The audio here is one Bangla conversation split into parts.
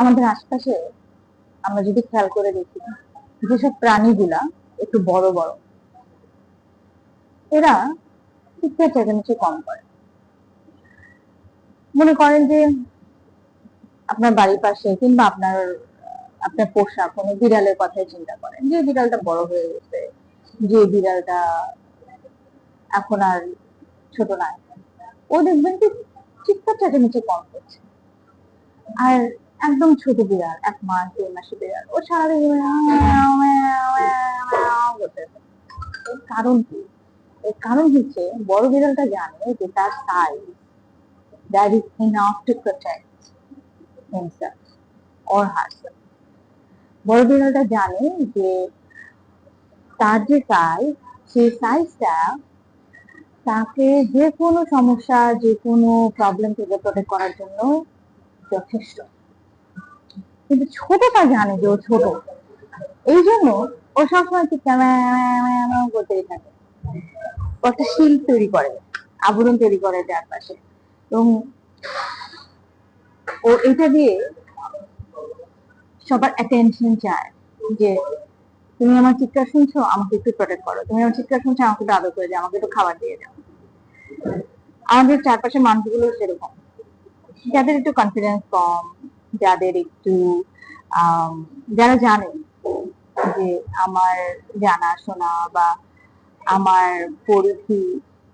আমাদের আশপাশে আমরা যদি খেয়াল করে দেখি, যেসব প্রাণীগুলা একটু বড় বড়, এরা চিৎকার চেঁচামেচি কম করে। মনে করেন যে আপনার বাড়ির পাশে কিংবা আপনার আপনার পোষা কোনো বিড়ালের কথাই চিন্তা করেন, যে বিড়ালটা বড় হয়ে গেছে, যে বিড়ালটা এখন আর ছোট নয় ও দেখবেন যে চিৎকার চেঁচামেচি কম করছে। আর একদম ছোট বিড়াল, এক মাস, দেড় মাসের বিড়াল। ও সারাদিন কারণ কি? এর কারণ হচ্ছে, বড় বিড়ালটা জানে যে তার size that is enough to protect himself or herself বড় বিড়ালটা জানে যে তার যে সাইজ সেই সাইজটা তাকে যে কোনো সমস্যা, যে কোনো প্রবলেম থেকে প্রোটেক্ট করার জন্য যথেষ্ট। কিন্তু ছোটটা জানে যে ও ছোট। এই জন্য ও সবসময় ম্যাঁ করতেই থাকে। একটা শিল তৈরি করে, আবরণ তৈরি করে চারপাশে। এবং ও এটা দিয়ে সবার অ্যাটেনশন চায় যে, তুমি আমার চিৎকার শুনছো? আমাকে একটু প্রোটেক্ট করো। তুমি আমার চিৎকার শুনছো? আমাকে একটু আদর করে দাও। আমাকে একটু খাবার দিয়ে দাও। আমাদের চারপাশে মানুষগুলো সেরকম। যাদের একটু কনফিডেন্স কম, যাদের একটু যারা জানে যে আমার জানাশোনা বা আমার পরিধি,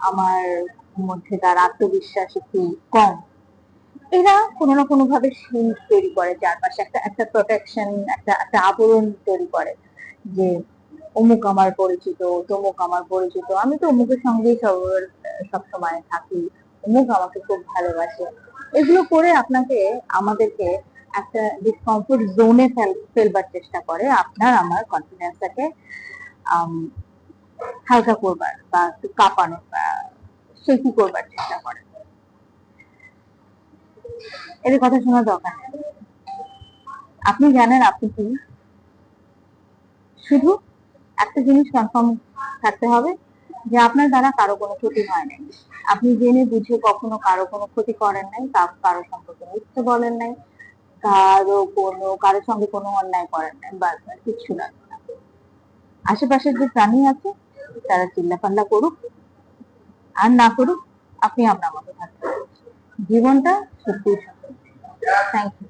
আমার মধ্যে তার আত্মবিশ্বাস একটু কম, এরা কোনো না কোনো ভাবে শিল্ড তৈরি করে, চারপাশে একটা একটা প্রোটেকশন একটা একটা আবরণ তৈরি করে যে অমুক আমার পরিচিত, তমুক আমার পরিচিত, আমি তো অমুকের সঙ্গেই সব সবসময় থাকি, অমুক আমাকে খুব ভালোবাসে। এগুলো করে আপনাকে, আমাদেরকে একটা ডিসকমফোর্ট জোনে ফেলবার চেষ্টা করে। আপনার আমার কনফিডেন্সটাকে হালকা করবার বা একটু কাঁপানো বা শেকি করবার চেষ্টা করে। এদের কথা শোনার দরকার আপনি জানেন, আপনি কি? শুধু একটা জিনিস কনফার্ম থাকতে হবে যে আপনার দ্বারা কারও কোনো ক্ষতি হয় নাই। আপনি জেনে বুঝে কখনো কারও কোনো ক্ষতি করেন নাই, কারও সম্পর্কে মিথ্যে বলেন নাই, কারও কোনো কারোর সঙ্গে কোনো অন্যায় করেন নাই আর কিচ্ছু না। আশেপাশের যে প্রাণী আছে, তারা চিল্লাপাল্লা করুক, আর না করুক, আপনি আপনার মতো থাকবেন জীবনটা সুন্দর থ্যাংক ইউ